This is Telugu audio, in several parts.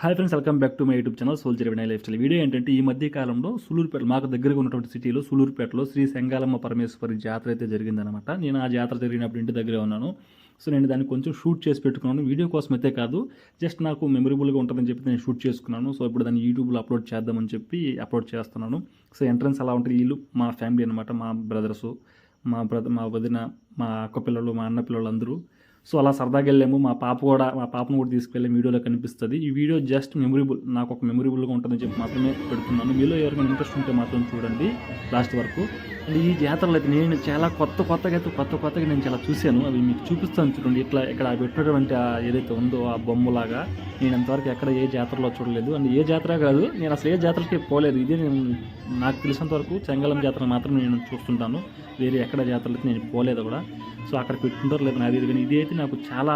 Hi friends welcome back to my YouTube channel soldier Vinay lifestyle video ఏంటంటే ఈ మధ్య కాలంలో సులూరుపేట మాకు దగ్గరగా ఉన్నటువంటి సిటీలో సులూరుపేటలో శ్రీ సెంగాలమ్మ పరమేశ్వరి జాతర అయితే జరిగిందనమాట నేను ఆ జాతర జరిగినప్పుడు ఇంటి దగ్గరే ఉన్నాను. సో నేను దాన్ని కొంచెం షూట్ చేసి పెట్టుకున్నాను. వీడియో కోసం అయితే కాదు జస్ట్ నాకు మెమరబుల్గా ఉంటుందని చెప్పి నేను షూట్ చేసుకున్నాను. సో ఇప్పుడు దాన్ని యూట్యూబ్లో అప్లోడ్ చేద్దామని చెప్పి అప్లోడ్ చేస్తున్నాను. సో ఎంట్రన్స్ అలా ఉంటుంది వీళ్ళు మా ఫ్యామిలీ అనమాట మా బ్రదర్సు మా బ్రదర్ మా వదిన మా అక్క పిల్లలు మా అన్న పిల్లలు అందరూ సో అలా సరదాగా వెళ్ళాము. మా పాప కూడా మా పాపను కూడా తీసుకెళ్ళి వీడియోలో కనిపిస్తుంది. ఈ వీడియో జస్ట్ మెమొరబుల్ నాకు ఒక మెమొరబుల్గా ఉంటుందని చెప్పి మాత్రమే పెడుతున్నాను. మీలో ఎవరికైనా ఇంట్రెస్ట్ ఉంటే మాత్రం చూడండి లాస్ట్ వరకు. అండ్ ఈ జాతరలో అయితే నేను చాలా కొత్త కొత్తగా అయితే కొత్త కొత్తగా నేను చాలా చూశాను. అవి మీకు చూపిస్తాను చూడండి ఇట్లా ఇక్కడ పెట్టినటువంటి ఏదైతే ఉందో ఆ బొమ్మలాగా. నేను అంతవరకు ఎక్కడ ఏ జాతరలో చూడలేదు. అండ్ ఏ జాతర కాదు నేను అసలు ఏ జాతరకి పోలేదు. ఇదే నేను నాకు తెలిసినంత వరకు చెంగళం జాతర మాత్రం నేను చూస్తుంటాను. వేరే ఎక్కడ జాతరలకి నేను పోలేదు కూడా. సో అక్కడ పెట్టుకుంటారు లేదు నాది కానీ ఇదే అయితే నాకు చాలా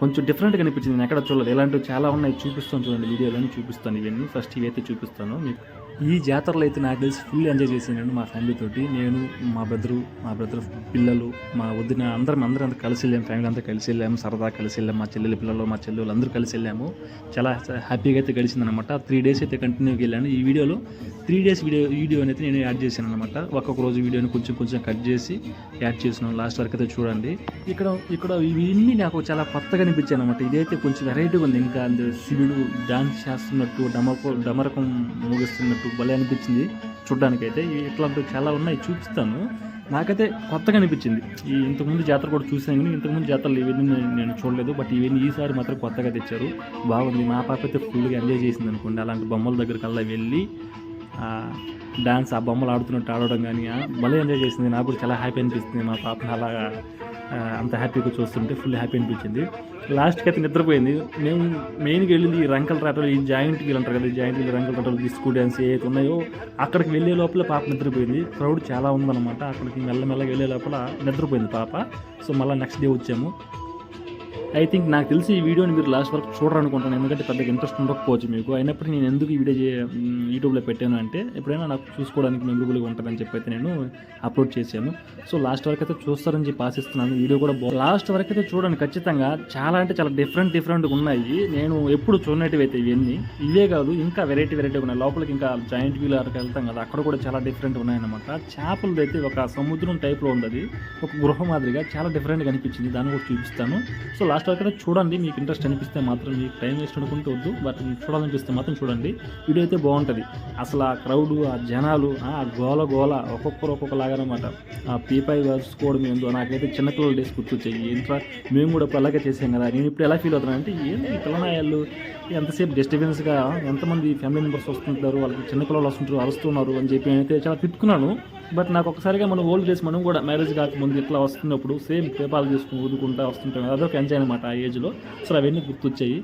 కొంచెం డిఫరెంట్గా అనిపించింది. నేను ఎక్కడ చూడలేదు. ఇలాంటివి చాలా ఉన్నాయి చూపిస్తాను చూడండి. వీడియోలో చూపిస్తాను ఇవన్నీ. ఫస్ట్ ఇవి అయితే చూపిస్తాను. మీకు ఈ జాతరలో అయితే నాకు తెలిసి ఫుల్ ఎంజాయ్ చేసాను మా ఫ్యామిలీ తోటి. నేను మా బ్రదరు మా బ్రదర్ పిల్లలు మా వదిన అందరం అందరం అంతా కలిసి వెళ్ళాము ఫ్యామిలీ అంతా కలిసి వెళ్ళాము సరదా కలిసి వెళ్ళాము మా చెల్లెల పిల్లలు మా చెల్లెలు అందరూ కలిసి వెళ్ళాము. చాలా హ్యాపీగా అయితే గడిచింది అనమాట త్రీ డేస్ అయితే కంటిన్యూగా వెళ్ళాను. ఈ వీడియోలో త్రీ డేస్ వీడియో వీడియో అయితే నేను యాడ్ చేశాను అనమాట ఒక్కొక్క రోజు వీడియోని కొంచెం కొంచెం కట్ చేసి యాడ్ చేసినాను లాస్ట్ వరకు అయితే చూడండి. ఇక్కడ ఇక్కడ ఇవన్నీ నాకు చాలా కొత్తగా అనిపించాయి అనమాట ఇదైతే కొంచెం వెరైటీగా ఉంది. ఇంకా అందులో శివుడు డాన్స్ చేస్తున్నట్టు డమకో డమరకం ముగిస్తున్నట్టు భలే అనిపించింది చూడడానికి అయితే ఇట్లాంటివి చాలా ఉన్నాయి చూపిస్తాను. నాకైతే కొత్తగా అనిపించింది. ఈ ఇంతకుముందు జాతర కూడా చూసాను కానీ ఇంతకుముందు జాతరలు ఇవన్నీ నేను- చూడలేదు. బట్ ఇవన్నీ ఈసారి మాత్రం కొత్తగా తెచ్చారు. బాగుంది. మా పాప అయితే ఫుల్గా ఎంజాయ్ చేసింది అనుకోండి అలాంటి బొమ్మల దగ్గరికి వెళ్ళి డాన్స్ ఆ బొమ్మలు ఆడుతున్నట్టు ఆడడం కానీ భలే ఎంజాయ్ చేసింది. నాకు కూడా చాలా హ్యాపీ అనిపిస్తుంది. మా పాపను అలాగా అంత హ్యాపీగా చూస్తుంటే ఫుల్ హ్యాపీ అనిపించింది. లాస్ట్కి అయితే నిద్రపోయింది. మేము మెయిన్గా వెళ్ళింది ఈ రంకల రాటలు ఈ జాయింట్ వీల్ అంటారు కదా ఈ జాయింట్ వీల్ రంకల రాటలు డిస్కో డ్యాన్స్ ఏవైతే ఉన్నాయో అక్కడికి వెళ్ళే లోపల పాప నిద్రపోయింది. క్రౌడ్ చాలా ఉందన్నమాట. అక్కడికి మెల్లమెల్లగా వెళ్ళే లోపల నిద్రపోయింది పాప. సో మళ్ళీ నెక్స్ట్ డే వచ్చాము. ఐ థింక్ నాకు తెలిసి ఈ వీడియోని మీరు లాస్ట్ వరకు చూడరనుకుంటాను ఎందుకంటే పెద్దగా ఇంట్రెస్ట్ ఉండకపోవచ్చు మీకు. అయినప్పటికీ నేను ఎందుకు ఈ వీడియో యూట్యూబ్లో పెట్టాను అంటే ఎప్పుడైనా నాకు చూసుకోవడానికి మెమరబుల్గా ఉంటుందని చెప్పి అయితే నేను అప్లోడ్ చేశాను. సో లాస్ట్ వరకు అయితే చూస్తారని చెప్పి ఆశిస్తున్నాను. వీడియో కూడా లాస్ట్ వరకు అయితే చూడండి. ఖచ్చితంగా చాలా అంటే చాలా డిఫరెంట్ డిఫరెంట్గా ఉన్నాయి. నేను ఎప్పుడు చూడనట్టువి అయితే ఇవన్నీ. ఇవే కాదు ఇంకా వెరైటీ వెరైటీగా ఉన్నాయి. లోపలికి ఇంకా జాయింట్ వీల్ అక్కడికి వెళ్తాం కదా అక్కడ కూడా చాలా డిఫరెంట్ ఉన్నాయన్నమాట. చేపలది అయితే ఒక సముద్రం టైప్లో ఉంది అది ఒక గృహ మాదిరిగా చాలా డిఫరెంట్గా అనిపించింది. దాన్ని కూడా చూపిస్తాను. సో లాస్ట్ వరకు అయితే చూడండి. మీకు ఇంట్రెస్ట్ అనిపిస్తే మాత్రం మీకు టైం వేస్ట్ అనుకుంటూ వద్దు. బట్ చూడాలనిపిస్తే మాత్రం చూడండి. వీడియో అయితే బాగుంటుంది. అసలు ఆ క్రౌడ్ ఆ జనాలు ఆ గోల గోల ఒక్కొక్కరు ఒక్కొక్కలాగా అనమాట ఆ పీపై వేసుకోవడం ఏందో నాకైతే చిన్నపిల్లల డేస్ గుర్తొచ్చాయి. ఇంట్లో మేము కూడా ఇప్పుడు అలాగే చేసాం కదా నేను ఇప్పుడు ఎలా ఫీల్ అవుతున్నాను అంటే ఏంటి పిల్లనాయాలు? ఎంతసేపు డిస్టర్బెన్స్గా ఎంతమంది ఫ్యామిలీ మెంబర్స్ వస్తుంటారు వాళ్ళకి చిన్నపిల్లలు వస్తుంటారు అరుస్తున్నారు అని చెప్పి నేనైతే చాలా తిట్టుకున్నాను. బట్ నాకు ఒకసారిగా మనం ఓల్డ్ డేస్ మనం కూడా మ్యారేజ్ కాకముందు ఇట్లా వస్తున్నప్పుడు సేమ్ పేపాలు చేసుకుని ఊదుకుంటా వస్తుంటాం అదొక ఎంజాయ్ అనమాట ఆ ఏజ్లో సో అవన్నీ గుర్తొచ్చాయి.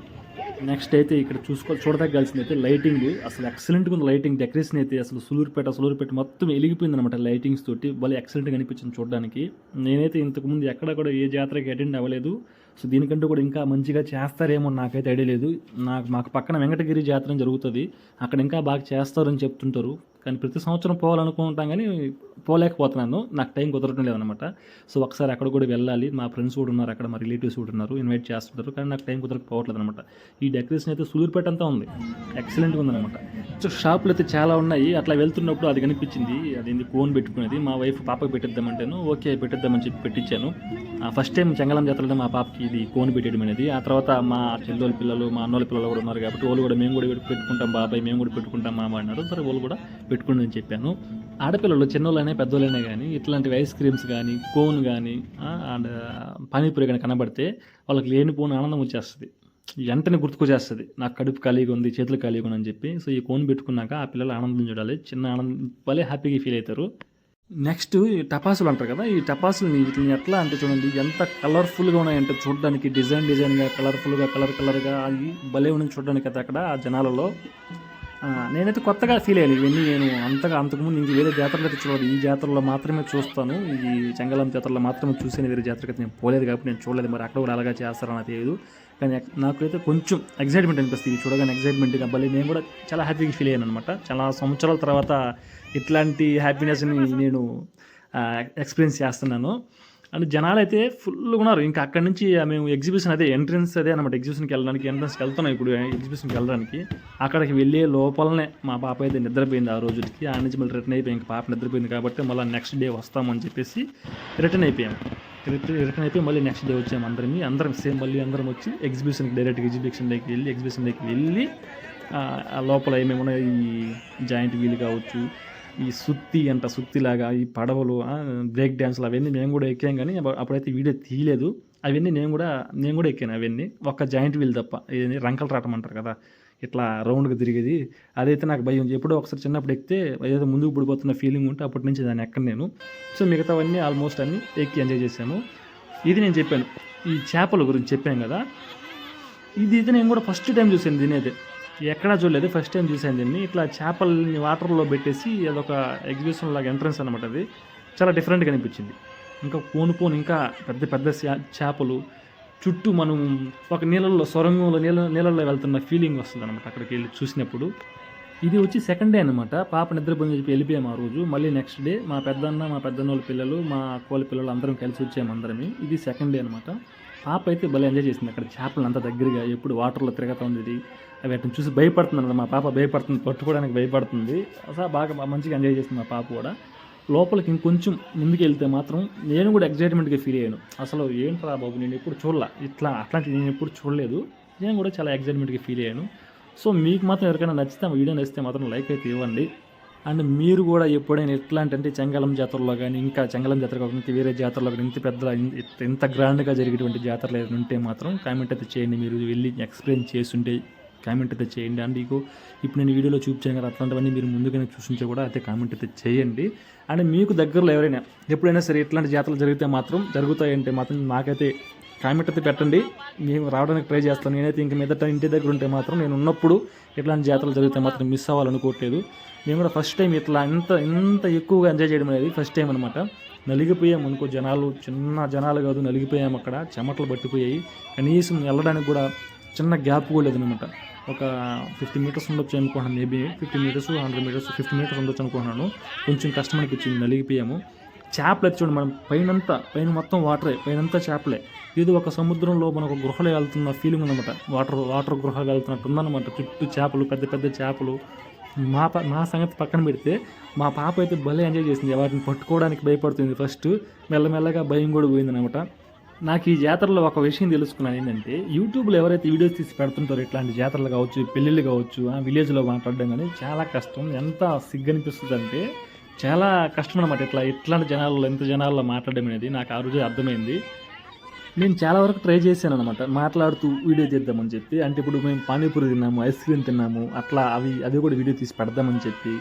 నెక్స్ట్ అయితే ఇక్కడ చూసుకో చూడదగ్గాల్సింది అయితే లైటింగ్. అసలు ఎక్సలెంట్గా ఉంది లైటింగ్ డెకరేషన్ అయితే అసలు సులూరుపేట సులూరుపేట మొత్తం వెలిగిపోయింది అనమాట లైటింగ్స్ తోటి. భలే ఎక్సలెంట్గా అనిపించింది చూడడానికి. నేనైతే ఇంతకుముందు ఎక్కడ కూడా ఏ జాతరకి అటెండ్ అవ్వలేదు. సో దీనికంటే కూడా ఇంకా మంచిగా చేస్తారేమో నాకైతే ఐడియా లేదు. నాకు మాకు పక్కన వెంకటగిరి జాతర జరుగుతుంది. అక్కడ ఇంకా బాగా చేస్తారని చెప్తుంటారు. కానీ ప్రతి సంవత్సరం పోవాలనుకుంటాం కానీ పోలేకపోతున్నాను. నాకు టైం కుదరటం లేదనమాట సో ఒకసారి అక్కడ కూడా వెళ్ళాలి. మా ఫ్రెండ్స్ కూడా ఉన్నారు అక్కడ మా రిలేటివ్స్ కూడా ఉన్నారు. ఇన్వైట్ చేస్తుంటారు. కానీ నాకు టైం కుదరకపోవట్లేదు అనమాట ఈ డెకరేషన్ అయితే సూలూరుపేట అంతా ఉంది. ఎక్సలెంట్గా ఉందనమాట సో షాపులు అయితే చాలా ఉన్నాయి. అట్లా వెళ్తున్నప్పుడు అది కనిపించింది. అది కోన్ పెట్టుకునేది. మా వైఫ్ పాపకి పెట్టిద్దామంటాను ఓకే పెట్టిద్దామని చెప్పి పెట్టించాను ఫస్ట్ టైం చెంగళం జాతరలో మా పాపకి ఇది కోన్ పెట్టేయడం అనేది. ఆ తర్వాత మా చెల్లెల పిల్లలు మా అన్నోళ్ళ పిల్లలు కూడా ఉన్నారు కాబట్టి వాళ్ళు కూడా మేము కూడా పెట్టుకుంటాం బాబాయ్ మేము కూడా పెట్టుకుంటాం మామ అన్నారు. సరే వాళ్ళు కూడా పెట్టుకోండి అని చెప్పాను. ఆడపిల్లలు చిన్నోళ్ళైనా పెద్దోళ్ళైనా కానీ ఇట్లాంటివి ఐస్ క్రీమ్స్ కానీ కోన్ కానీ అండ్ పానీపూరి కానీ కనబడితే వాళ్ళకి లేనిపోని ఆనందం వచ్చేస్తుంది. వెంటనే గుర్తుకొచ్చేస్తుంది. నాకు కడుపు ఖాళీగా ఉంది చేతులు ఖాళీగా ఉంది అని చెప్పి. సో ఈ కోన్ పెట్టుకున్నాక ఆ పిల్లలు ఆనందం చూడాలి. చిన్న ఆనందం భలే హ్యాపీగా ఫీల్ అవుతారు. నెక్స్ట్ ఈ టపాసులు అంటారు కదా ఈ టపాసులని వీటిని ఎట్లా అంటే చూడండి ఎంత కలర్ఫుల్గా ఉన్నాయంటే చూడడానికి డిజైన్ డిజైన్గా కలర్ఫుల్గా కలర్ కలర్గా అవి భలే ఉన్నాయి చూడడానికి అయితే అక్కడ ఆ జనాలలో. నేనైతే కొత్తగా ఫీల్ అయ్యాను. ఇవన్నీ నేను అంతగా అంతకుముందు ఇంక వేరే జాతరలో అయితే చూడలేదు. ఈ జాతరలో మాత్రమే చూస్తాను. ఈ చెంగళం జాతరలో మాత్రమే చూసాను వేరే జాతరకి అయితే నేను పోలేదు కాబట్టి నేను చూడలేదు. మరి అక్కడ కూడా అలాగా చేస్తారని తెలియదు. కానీ నాకైతే కొంచెం ఎగ్జైట్మెంట్ అనిపిస్తుంది. ఇది చూడగానే ఎగ్జైట్మెంట్ భలే నేను కూడా చాలా హ్యాపీగా ఫీల్ అయ్యాను అనమాట చాలా సంవత్సరాల తర్వాత ఇట్లాంటి హ్యాపీనెస్ని నేను ఎక్స్పీరియన్స్ చేస్తున్నాను. అండ్ జనాలు అయితే ఫుల్గా ఉన్నారు. ఇంకా అక్కడి నుంచి మేము ఎగ్జిబిషన్ అదే ఎంట్రన్స్ అదే అనమాట ఎగ్జిబిషన్కి వెళ్ళడానికి ఎంట్రన్స్కి వెళ్తున్నాం ఇప్పుడు ఎగ్జిబిషన్కి వెళ్ళడానికి. అక్కడికి వెళ్ళే లోపలనే మా పాప అయితే నిద్రపోయింది ఆ రోజుకి ఆ నుంచి మళ్ళీ రిటర్న్ అయిపోయి ఇంకా పాప నిద్రపోయింది కాబట్టి మళ్ళీ నెక్స్ట్ డే వస్తామని చెప్పేసి రిటర్న్ అయిపోయాం. రిటర్న్ రిటర్న్ అయిపోయి మళ్ళీ నెక్స్ట్ డే వచ్చాము అందరిని. అందరం సేమ్ మళ్ళీ అందరం వచ్చి ఎగ్జిబిషన్కి డైరెక్ట్ ఎగ్జిబిషన్లోకి వెళ్ళి ఎగ్జిబిషన్ దగ్గరికి వెళ్ళి ఆ, లోపల ఏమేమో ఈ జాయింట్ వీల్ కావచ్చు ఈ సుత్తి అంట సుత్తిలాగా ఈ పడవలు బ్రేక్ డ్యాన్స్లు అవన్నీ మేము కూడా ఎక్కాం కానీ అప్పుడైతే వీడియో తీయలేదు. అవన్నీ నేను కూడా నేను కూడా ఎక్కాను అవన్నీ. ఒక్క జాయింట్ వీల్ తప్ప ఇది రంకలు రావటం అంటారు కదా ఇట్లా రౌండ్గా తిరిగేది. అదైతే నాకు భయం. ఎప్పుడో ఒకసారి చిన్నప్పుడు ఎక్కితే ఏదో ముందుకు పడిపోతున్న ఫీలింగ్ ఉంటే అప్పటి నుంచి దాన్ని ఎక్కడ నేను. సో మిగతావన్నీ ఆల్మోస్ట్ అన్నీ ఎక్కి ఎంజాయ్ చేశాను ఇది నేను చెప్పాను. ఈ చేపల గురించి చెప్పాను కదా ఇది అయితే నేను కూడా ఫస్ట్ టైం చూసాను దీనైతే ఎక్కడా చూడలేదు. ఫస్ట్ టైం చూసాను దీన్ని. ఇట్లా చేపల్ని వాటర్లో పెట్టేసి అదొక ఎగ్జిబిషన్ లాగా ఎంట్రన్స్ అనమాట అది. చాలా డిఫరెంట్గా అనిపించింది. ఇంకా పోను పోను ఇంకా పెద్ద పెద్ద చే- చేపలు చుట్టూ మనం ఒక నీళ్ళల్లో సొరంగంలో నీళ్ళ నీళ్ళల్లో వెళ్తున్న ఫీలింగ్ వస్తుంది అనమాట అక్కడికి వెళ్ళి చూసినప్పుడు. ఇది వచ్చి సెకండ్ డే అనమాట పాప నిద్రపోయింది చెప్పి వెళ్ళిపోయాం ఆ రోజు. మళ్ళీ నెక్స్ట్ డే మా పెద్దన్న మా పెద్దన్న వాళ్ళ పిల్లలు మా కోళ్ళ పిల్లలు అందరం కలిసి వచ్చాము అందరమే. ఇది సెకండ్ డే అనమాట పాప అయితే భలే ఎంజాయ్ చేసింది అక్కడ చేపలు అంత దగ్గరగా. ఎప్పుడు వాటర్లో తిరగతా ఉంది ఇది అవి అతను చూసి భయపడుతుంది మా పాప భయపడుతుంది పట్టుకోవడానికి భయపడుతుంది. అసలు బాగా మంచిగా ఎంజాయ్ చేస్తుంది మా పాప కూడా. లోపలికి ఇంకొంచెం ముందుకు వెళ్తే మాత్రం నేను కూడా ఎగ్జైట్మెంట్గా ఫీల్ అయ్యాను. అసలు ఏంట్రా బాబు నేను ఎప్పుడు చూడలే? ఇట్లా అట్లాంటి నేను ఎప్పుడు చూడలేదు. నేను కూడా చాలా ఎగ్జైట్మెంట్గా ఫీల్ అయ్యాను. సో మీకు మాత్రం ఎవరికైనా నచ్చితే వీడియో నచ్చితే మాత్రం లైక్ అయితే ఇవ్వండి. అండ్ మీరు కూడా ఎప్పుడైనా ఎట్లాంటి అంటే చెంగలం జాతరలో కానీ ఇంకా చెంగళం జాతర కాకుండా వేరే జాతరలో కానీ ఇంత పెద్ద ఇంత- ఇంత గ్రాండ్గా జరిగేటువంటి జాతరలు ఏదైనా ఉంటే మాత్రం కామెంట్ అయితే చేయండి. మీరు వెళ్ళి ఎక్స్ప్లెయిన్ చేస్తుంటే కామెంట్ అయితే చేయండి. అండ్ మీకు ఇప్పుడు నేను వీడియోలో చూపించాను కదా అట్లాంటివన్నీ మీరు ముందుగానే చూసించే కూడా అయితే కామెంట్ అయితే చేయండి. అండ్ మీకు దగ్గరలో ఎవరైనా ఎప్పుడైనా సరే ఇట్లాంటి జాతరలు జరిగితే మాత్రం జరుగుతాయంటే మాత్రం నాకైతే కామెంట్ అయితే పెట్టండి. మేము రావడానికి ట్రై చేస్తాను. నేనైతే ఇంక మీదట ఇంటి దగ్గర ఉంటే మాత్రం నేను ఉన్నప్పుడు ఇట్లాంటి జాతరలు జరిగితే మాత్రం మిస్ అవ్వాలనుకోవట్లేదు. మేము కూడా ఫస్ట్ టైం ఇట్లా ఇంత ఇంత ఎక్కువగా ఎంజాయ్ చేయడం అనేది ఫస్ట్ టైం అనమాట నలిగిపోయాము అనుకో జనాలు చిన్న జనాలు కాదు నలిగిపోయాము అక్కడ. చెమటలు పట్టిపోయాయి. కనీసం వెళ్ళడానికి కూడా చిన్న గ్యాప్ కూడా లేదనమాట ఒక ఫిఫ్టీ మీటర్స్ ఉండొచ్చు అనుకుంటున్నాను maybe fifty meters hundred meters fifty meters ఉండొచ్చు అనుకుంటున్నాను. కొంచెం కష్టం అనిపించింది నలిగిపోయాము చేపలు అయితే చూడండి మనం పైనంతా పైన మొత్తం వాటరే పైనంతా చేపలే. ఇది ఒక సముద్రంలో మనకు ఒక గృహలో వెళ్తున్న ఫీలింగ్ ఉందన్నమాట. వాటర్ వాటర్ గృహ వెళ్తున్నట్టు ఉందన్నమాట. చుట్టూ చేపలు పెద్ద పెద్ద చేపలు. మా ప మా సంగతి పక్కన పెడితే మా పాప అయితే భలే ఎంజాయ్ చేసింది. వాటిని పట్టుకోవడానికి భయపడుతుంది. ఫస్ట్ మెల్లమెల్లగా భయం కూడా పోయిందనమాట నాకు ఈ జాతరలో ఒక విషయం తెలుసుకున్నాను ఏంటంటే యూట్యూబ్లో ఎవరైతే వీడియోస్ తీసి పెడుతుంటారో ఇట్లాంటి జాతరలు కావచ్చు పెళ్ళిళ్ళు కావచ్చు ఆ విలేజ్లో మాట్లాడడం కానీ చాలా కష్టం. ఎంత సిగ్గనిపిస్తుంది అంటే చాలా కష్టం అనమాట ఇట్లా ఇట్లాంటి జనాల్లో ఎంత జనాల్లో మాట్లాడడం అనేది నాకు ఆ రోజే అర్థమైంది. నేను చాలా వరకు ట్రై చేశాను అనమాట మాట్లాడుతూ వీడియో చేద్దామని చెప్పి. అంటే ఇప్పుడు మేము పానీపూరి తిన్నాము ఐస్ క్రీమ్ తిన్నాము అట్లా అవి అవి కూడా వీడియో తీసి పెడదామని చెప్పి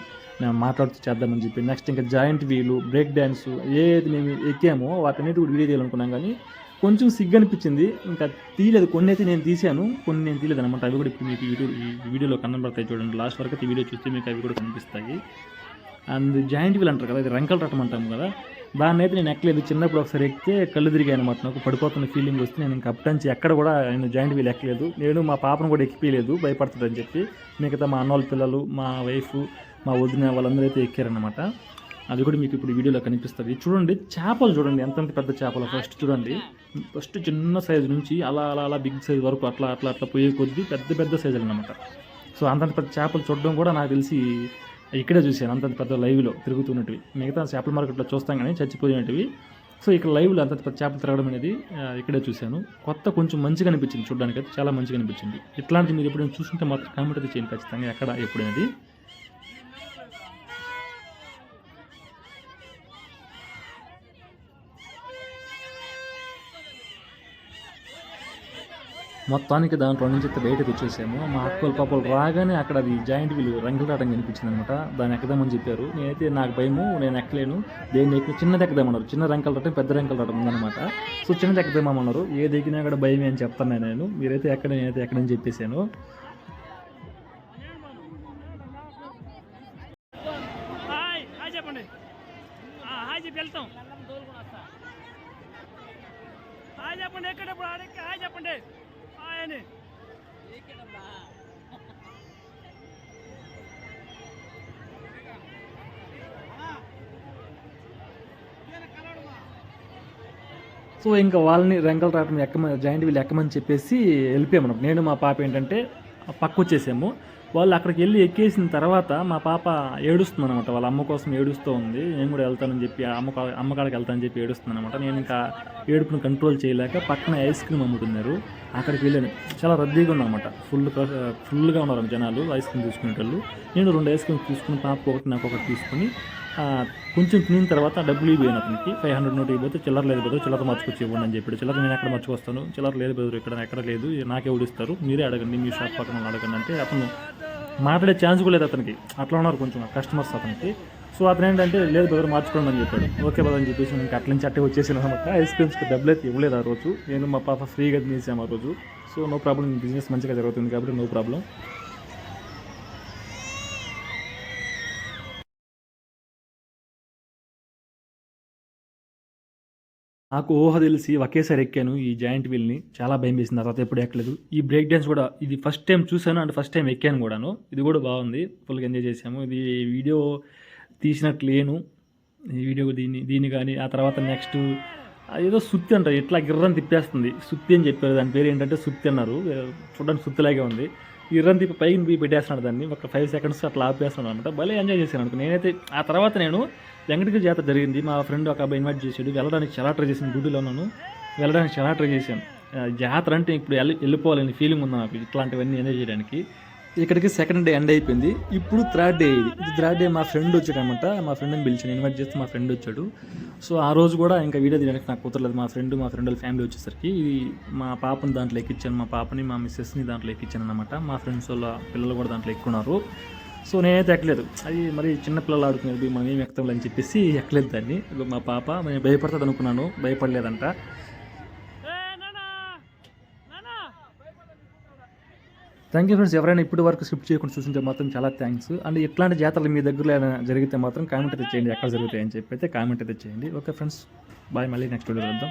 మేము మాట్లాడుతూ చేద్దామని చెప్పి నెక్స్ట్ ఇంకా జాయింట్ వీలు బ్రేక్ డ్యాన్స్ ఏది మేము ఎక్కామో వాటన్నిటి కూడా వీడియో తీయాలనుకున్నాం కానీ కొంచెం సిగ్గు అనిపించింది ఇంకా తీయలేదు. కొన్ని అయితే నేను తీశాను. కొన్ని నేను తీయలేదు అనమాట అవి కూడా ఇప్పుడు మీకు వీడియో ఈ వీడియోలో కనబడతాయి చూడండి. లాస్ట్ వరకు ఈ వీడియో చూస్తే మీకు అవి కూడా కనిపిస్తాయి. అండ్ జాయింట్ వీల్ అంటారు కదా అది రంకలు రటం అంటాము కదా. దాన్ని అయితే నేను ఎక్కలేదు. చిన్నప్పుడు ఒకసారి ఎక్కితే కళ్ళు తిరిగాయి అనమాట నాకు. పడిపోతున్న ఫీలింగ్ వస్తే నేను ఇంకా అప్పటి నుంచి ఎక్కడ కూడా నేను జాయింట్ వీల్ ఎక్కలేదు. నేను మా పాపను కూడా ఎక్కిపోయలేదు. భయపడుతుందని చెప్పి మిగతా మా అన్నోళ్ళ పిల్లలు మా వైఫ్ మా వదిన వాళ్ళందరూ అయితే ఎక్కారనమాట అది కూడా మీకు ఇప్పుడు వీడియోలో కనిపిస్తుంది. చూడండి చేపలు చూడండి ఎంతంత పెద్ద చేపలు. ఫస్ట్ చూడండి ఫస్ట్ చిన్న సైజు నుంచి అలా అలా అలా బిగ్ సైజ్ వరకు అట్లా అట్లా అట్లా పోయే కొద్దీ పెద్ద పెద్ద సైజులు అనమాట సో అంతంత పెద్ద చేపలు చూడడం కూడా నాకు తెలిసి ఇక్కడే చూశాను అంతంత పెద్ద లైవ్లో తిరుగుతున్నటివి. మిగతా చేపల మార్కెట్లో చూస్తాం కానీ చచ్చిపోయినటివి. సో ఇక్కడ లైవ్లో అంత పెద్ద చేపలు తిరగడం అనేది ఇక్కడే చూశాను. కొత్త కొంచెం మంచిగా అనిపించింది చూడడానికి అయితే చాలా మంచిగా అనిపించింది. ఇట్లాంటి మీరు ఎప్పుడైనా చూస్తుంటే మాత్రం కామెంట్ అయితే చేయండి ఖచ్చితంగా ఎక్కడ ఎప్పుడైనది. మొత్తానికి దాంట్లో నుంచి బయటకు వచ్చేసాము. మా అక్కల పాపలు రాగానే అక్కడ అది జాయింట్ వీలు రంగులు కనిపించింది అనమాట దాన్ని ఎక్కదామని చెప్పారు. నేనైతే నాకు భయము నేను ఎక్కలేను. దేన్ని ఎక్కి చిన్నది ఎక్కదామన్నారు చిన్న రంకలు పెద్ద రంకలు రావడం ఉందన్నమాట. సో చిన్నది ఎక్కదామన్నారు ఏది ఎక్కినా కూడా భయమే అని చెప్తాను నేను. మీరైతే ఎక్కడ నేనైతే ఎక్కడని చెప్పేశాను. చెప్పండి. హాయ్ చెప్పి వెళ్తాం. హాయ్ చెప్పండి హాయ్ చెప్పండి. అని సో ఇంకా వాళ్ళని రెంకల రావడం ఎక్కమని జాయింట్ వీళ్ళు ఎక్కమని చెప్పేసి వెళ్ళిపోయాము నేను మా పాప ఏంటంటే పక్క వచ్చేసాము వాళ్ళు అక్కడికి వెళ్ళి ఎక్కేసిన తర్వాత మా పాప ఏడుస్తుంది అనమాట వాళ్ళ అమ్మ కోసం ఏడుస్తూ ఉంది. నేను కూడా వెళ్తానని చెప్పి అమ్మ అమ్మకాడికి వెళ్తానని చెప్పి ఏడుస్తుంది అనమాట నేను ఇంకా ఏడుపును కంట్రోల్ చేయలేక పక్కన ఐస్ క్రీమ్ అమ్ముతున్నారు. అక్కడికి వెళ్ళాను. చాలా రద్దీగా ఉందన్నమాట. ఫుల్ ఫుల్గా ఉన్నారు జనాలు ఐస్ క్రీమ్ తీసుకునేటోళ్ళు. నేను రెండు ఐస్ క్రీమ్ తీసుకుని పాప ఒకటి నాకు ఒకటి తీసుకుని కొంచెం తినిన తర్వాత డబ్బులు ఇవ్వను అతనికి. ఫైవ్ హండ్రెడ్ నోట్ ఇవ్వబోతే చిల్లర లేదు బదులు చిల్లర మార్చుకొచ్చి ఇవ్వండి అని చెప్పాడు. చిల్లర నేను ఎక్కడ మర్చిపోస్తాను చిల్లర లేదు బదులు ఇక్కడ ఎక్కడ లేదు. నాకే ఊడిస్తారు. మీరే అడగండి మీ షాప్ పక్కన అడగండి అంటే అతను మాట్లాడే ఛాన్స్ కూడా లేదు అతనికి. అట్లా ఉన్నారు కొంచెం కస్టమర్స్ అతనికి. సో అతను ఏంటంటే లేదు బ్రదర్ మార్చుకోండి అని చెప్పాడు. ఓకే బ్రదర్ అని చెప్పేసి ఇంకా అట్ల నుంచి అట్టే వచ్చేసాను అనమాట. ఐస్ క్రీమ్స్కి డబ్బులు అయితే ఇవ్వలేదు ఆ రోజు. నేను మా పాప ఫ్రీగా తినేసాము ఆ రోజు. సో నో ప్రాబ్లం బిజినెస్ మంచిగా జరుగుతుంది కాబట్టి నో ప్రాబ్లం. నాకు ఊహ తెలిసి ఒకేసారి ఎక్కాను ఈ జాయింట్ వీల్ని. చాలా భయం వేసింది తర్వాత ఎప్పుడు ఎక్కలేదు. ఈ బ్రేక్ డ్యాన్స్ కూడా ఇది ఫస్ట్ టైం చూశాను అండ్ ఫస్ట్ టైం ఎక్కాను కూడాను. ఇది కూడా బాగుంది ఫుల్గా ఎంజాయ్ చేశాము. ఇది వీడియో తీసినట్లు లేను. ఈ వీడియో దీన్ని దీన్ని కానీ ఆ తర్వాత నెక్స్ట్ ఏదో సుత్తి అంటారు ఇట్లా గిర్రం తిప్పేస్తుంది. సుత్తి అని చెప్పారు దాని పేరు ఏంటంటే సుత్తి అన్నారు. చూడడానికి సుత్తిలాగే ఉంది. గిర్రం తిప్పి పైన పెట్టేస్తున్నాడు దాన్ని. ఒక ఫైవ్ సెకండ్స్ అట్లా ఆపేస్తున్నాడు అనమాట. భలే ఎంజాయ్ చేశాను అనుకో. నేనైతే ఆ తర్వాత నేను వెంకటగిరి జాతర జరిగింది. మా ఫ్రెండ్ ఒక అబ్బాయి ఇన్వైట్ చేశాడు. వెళ్ళడానికి చాలా ట్రై చేశాను. గుడిలో ఉన్నాను. వెళ్ళడానికి చాలా ట్రై చేశాను. జాతర అంటే ఇప్పుడు వెళ్ళి వెళ్ళిపోవాలని ఫీలింగ్ ఉంది నాకు. ఇట్లాంటివన్నీ ఎంజాయ్ చేయడానికి. ఇక్కడికి సెకండ్ డే ఎండ్ అయిపోయింది. ఇప్పుడు థర్డ్ డే ఇది. ఇది థర్డ్ డే మా ఫ్రెండ్ వచ్చాడనమాట. మా ఫ్రెండ్ని పిలిచాను. ఇన్వైట్ చేస్తే మా ఫ్రెండ్ వచ్చాడు. సో ఆ రోజు కూడా ఇంకా వీడియో తీయడానికి నాకు కుదరలేదు. మా ఫ్రెండ్ మా ఫ్రెండ్ వాళ్ళ ఫ్యామిలీ వచ్చేసరికి ఇది మా పాపని దాంట్లో ఎక్కించాను మా పాపని మా మిస్సెస్ని దాంట్లో ఎక్కించాను అనమాట మా ఫ్రెండ్స్ వాళ్ళ పిల్లలు కూడా దాంట్లో ఎక్కున్నారు. సో నేనైతే ఎక్కలేదు. అది మరి చిన్న పిల్లలు ఆడుకునేది. మనం ఏం ఎక్కుతాం అని చెప్పేసి ఎక్కలేదు దాన్ని. మా పాప నేను భయపడతాడు అనుకున్నాను భయపడలేదంట. థ్యాంక్ యూ ఫ్రెండ్స్ ఎవరైనా ఇప్పటి వరకు స్క్రిప్ట్ చేయకుండా చూసింటే మాత్రం చాలా థ్యాంక్స్ అండ్ ఇట్లాంటి జాతరలు మీ దగ్గరలో ఏమైనా జరిగితే మాత్రం కామెంట్ అయితే చేయండి ఎక్కడ జరుగుతాయని చెప్పి అయితే కామెంట్ అయితే చేయండి. ఓకే ఫ్రెండ్స్ బాయ్ మళ్ళీ నెక్స్ట్ వీడియో వెళ్దాం